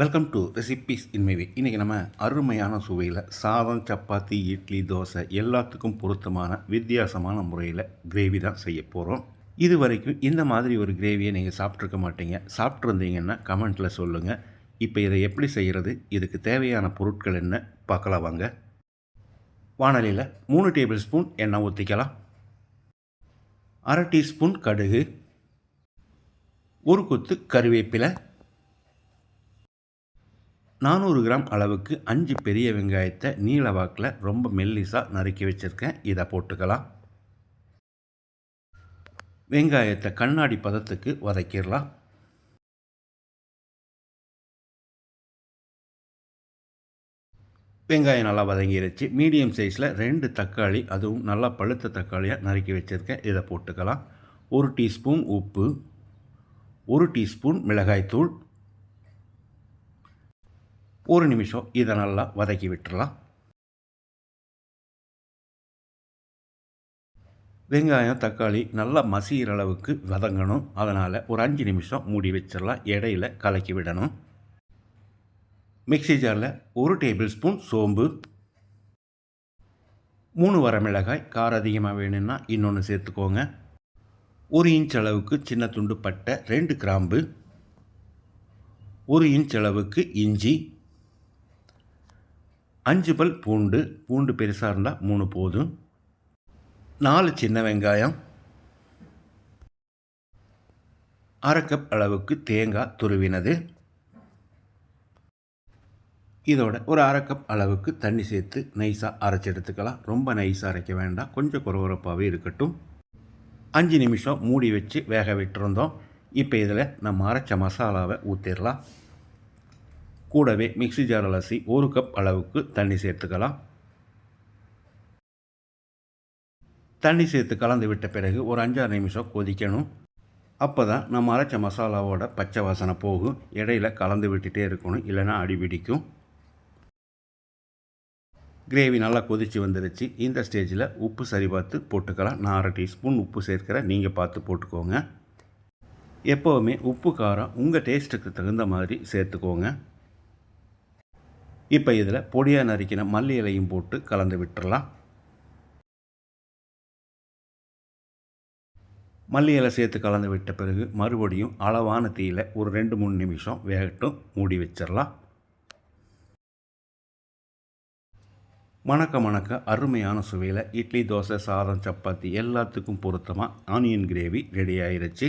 Welcome to recipes இன்மைவி இன்றைக்கி நம்ம அருமையான சுவையில் சாதம் சப்பாத்தி இட்லி தோசை எல்லாத்துக்கும் பொருத்தமான வித்தியாசமான முறையில் கிரேவி தான் செய்ய போகிறோம் இது வரைக்கும் இந்த மாதிரி ஒரு கிரேவியை நீங்கள் சாப்பிட்ருக்க மாட்டீங்க. சாப்பிட்ருந்தீங்கன்னா கமெண்ட்டில் சொல்லுங்கள் இப்போ இதை எப்படி செய்கிறது இதுக்கு தேவையான பொருட்கள் என்ன? பார்க்கலாம் வாங்க. வானலியில் மூணு டேபிள் ஸ்பூன் எண்ணெய் ஊற்றிக்கலாம் அரை டீஸ்பூன் கடுகு. ஒரு கொத்து கருவேப்பிலை. நானூறு கிராம் அளவுக்கு அஞ்சு பெரிய வெங்காயத்தை நீல வாக்கில் ரொம்ப மெல்லிசாக நறுக்கி வச்சுருக்கேன். இதை போட்டுக்கலாம். வெங்காயத்தை கண்ணாடி பதத்துக்கு வதக்கிடலாம். வெங்காயம் நல்லா வதங்கிடுச்சு மீடியம் சைஸில் ரெண்டு தக்காளி அதுவும் நல்லா பழுத்த தக்காளியாக நறுக்கி வச்சுருக்கேன். இதை போட்டுக்கலாம். ஒரு டீஸ்பூன் உப்பு ஒரு டீஸ்பூன் மிளகாய்த்தூள் ஒரு நிமிஷம் இதை நல்லா வதக்கி விட்டுறலாம். வெங்காயம் தக்காளி நல்லா மசிகிற அளவுக்கு வதங்கணும். அதனால் ஒரு அஞ்சு நிமிஷம் மூடி வச்சிடலாம். இடையில கலக்கி விடணும். மிக்சி ஜாரில் ஒரு டேபிள் ஸ்பூன் சோம்பு. மூணு வரமிளகாய் காரம் அதிகமாக வேணும்னா இன்னொன்று சேர்த்துக்கோங்க. ஒரு இன்ச் அளவுக்கு சின்ன துண்டு பட்டை ரெண்டு கிராம்பு. ஒரு இன்ச் அளவுக்கு இஞ்சி. அஞ்சு பல் பூண்டு பூண்டு பெருசாக இருந்தால் மூணு போதும். நாலு சின்ன வெங்காயம். அரை கப் அளவுக்கு தேங்காய் துருவினது. இதோட ஒரு அரை கப் அளவுக்கு தண்ணி சேர்த்து நைஸாக அரைச்சி எடுத்துக்கலாம். ரொம்ப நைஸாக அரைக்க வேண்டாம். கொஞ்சம் குறகுறப்பாகவே இருக்கட்டும். அஞ்சு நிமிஷம் மூடி வச்சு வேக விட்டுருந்தோம். இப்போ இதில் நம்ம அரைச்ச மசாலாவை ஊற்றிடலாம் கூடவே மிக்சி ஜார் அலசி ஒரு கப் அளவுக்கு தண்ணி சேர்த்துக்கலாம். தண்ணி சேர்த்து கலந்து விட்ட பிறகு ஒரு அஞ்சாறு நிமிஷம் கொதிக்கணும். அப்போ தான் நம்ம அரைச்ச மசாலாவோட பச்சை வாசனை போகும். இடையில கலந்து விட்டுட்டே இருக்கணும். இல்லைன்னா அடிபிடிக்கும் கிரேவி நல்லா கொதித்து வந்துருச்சு. இந்த ஸ்டேஜில் உப்பு சரி பார்த்து போட்டுக்கலாம். நான் அரை டீஸ்பூன் உப்பு சேர்க்கிறேன் நீங்கள் பார்த்து போட்டுக்கோங்க. எப்போவுமே உப்பு காரம் உங்கள் டேஸ்ட்டுக்கு தகுந்த மாதிரி சேர்த்துக்கோங்க. இப்போ இதில் பொடியாக நறுக்கின மல்லி இலையும் போட்டு கலந்து விட்டுறலாம். மல்லி இலை சேர்த்து கலந்து விட்ட பிறகு மறுபடியும் அளவான தீயில் ஒரு ரெண்டு மூணு நிமிஷம் வேகட்டும் மூடி வச்சிடலாம் மணக்க மணக்க அருமையான சுவையில் இட்லி தோசை சாதம் சப்பாத்தி எல்லாத்துக்கும் பொருத்தமாக ஆனியன் கிரேவி ரெடி ஆயிடுச்சு